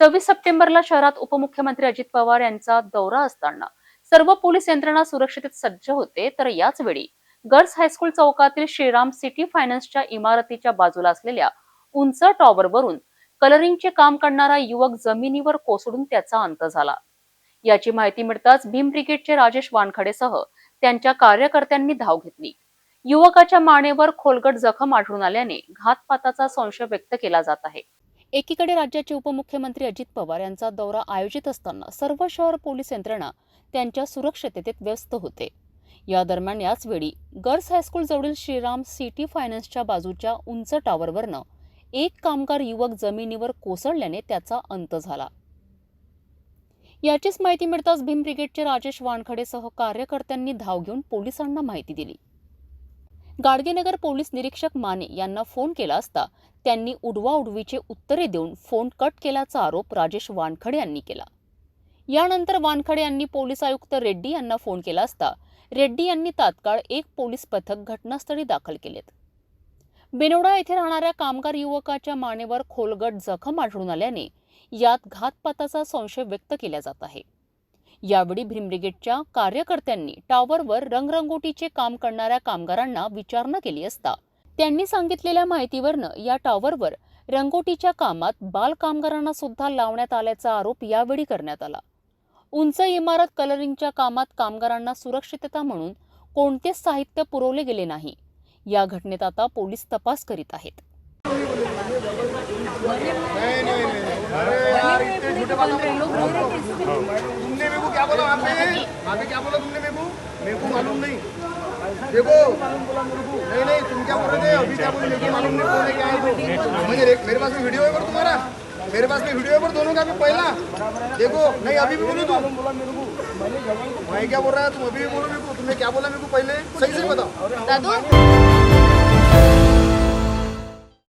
सव्वीस सप्टेंबरला शहरात उपमुख्यमंत्री अजित पवार यांचा दौरा असताना सर्व पोलीस यंत्रणा सुरक्षितेत सज्ज होते. तर याच वेळी गर्ल्स हायस्कूल चौकातील श्रीराम सिटी फायनान्सच्या इमारतीच्या बाजूला असलेल्या उंच टॉवरवरून कलरिंगचे काम करणारा युवक जमिनीवर कोसळून त्याचा अंत झाला. याची माहिती मिळताच भीम ब्रिगेडचे राजेश वानखडेसह त्यांच्या कार्यकर्त्यांनी धाव घेतली. युवकाच्या मानेवर खोलगट जखम आढळून आल्याने घातपाताचा संशय व्यक्त केला जात आहे. एकीकडे राज्याचे उपमुख्यमंत्री अजित पवार यांचा दौरा आयोजित असताना सर्व शहर पोलीस यंत्रणा त्यांच्या सुरक्षिततेत व्यस्त होते. या दरम्यान याचवेळी गर्ल्स हायस्कूल जवळील श्रीराम सिटी फायनान्सच्या बाजूच्या उंच टॉवरवरनं एक कामगार युवक जमिनीवर कोसळल्याने त्याचा अंत झाला. याचीच माहिती मिळताच भीम ब्रिगेडचे राजेश वानखडेसह कार्यकर्त्यांनी धाव घेऊन पोलिसांना माहिती दिली. गाडगेनगर पोलीस निरीक्षक माने यांना फोन केला असता त्यांनी उडवाउडवीचे उत्तरे देऊन फोन कट केल्याचा आरोप राजेश वानखडे यांनी केला. यानंतर वानखडे यांनी पोलीस आयुक्त रेड्डी यांना फोन केला असता रेड्डी यांनी तात्काळ एक पोलीस पथक घटनास्थळी दाखल केलेत. बेनोडा येथे राहणाऱ्या कामगार युवकाच्या मानेवर खोलगट जखम आढळून आल्याने यात घातपाताचा संशय व्यक्त केला जात आहे. यावेळी भीमब्रिगेडच्या कार्यकर्त्यांनी टॉवरवर रंगरंगोटीचे काम करणाऱ्या कामगारांना विचारणा केली असता त्यांनी सांगितलेल्या माहितीवरनं या टॉवरवर रंगोटीच्या कामात बाल कामगारांना सुद्धा लावण्यात आल्याचा आरोप यावेळी करण्यात आला. उंच इमारत कलरिंगच्या कामात कामगारांना सुरक्षितता म्हणून कोणतेच साहित्य पुरवले गेले नाही. या घटनेत आता पोलीस तपास करीत आहेत. नहीं। देखो नहीं नहीं तुम क्या बोल रहे थे अभी क्या बोले मेरे मालूम नहीं बोले क्या है तो। मुझे मेरे पास में वीडियो है पर तुम्हारा। मेरे पास में वीडियो है पर दोनों का भी पहला। देखो नहीं अभी भी बोलो तुम मैं क्या बोल रहा है तुम अभी भी बोलो मेरे को तुमने क्या बोला मेरे को पहले? सही से बताओ। दादू?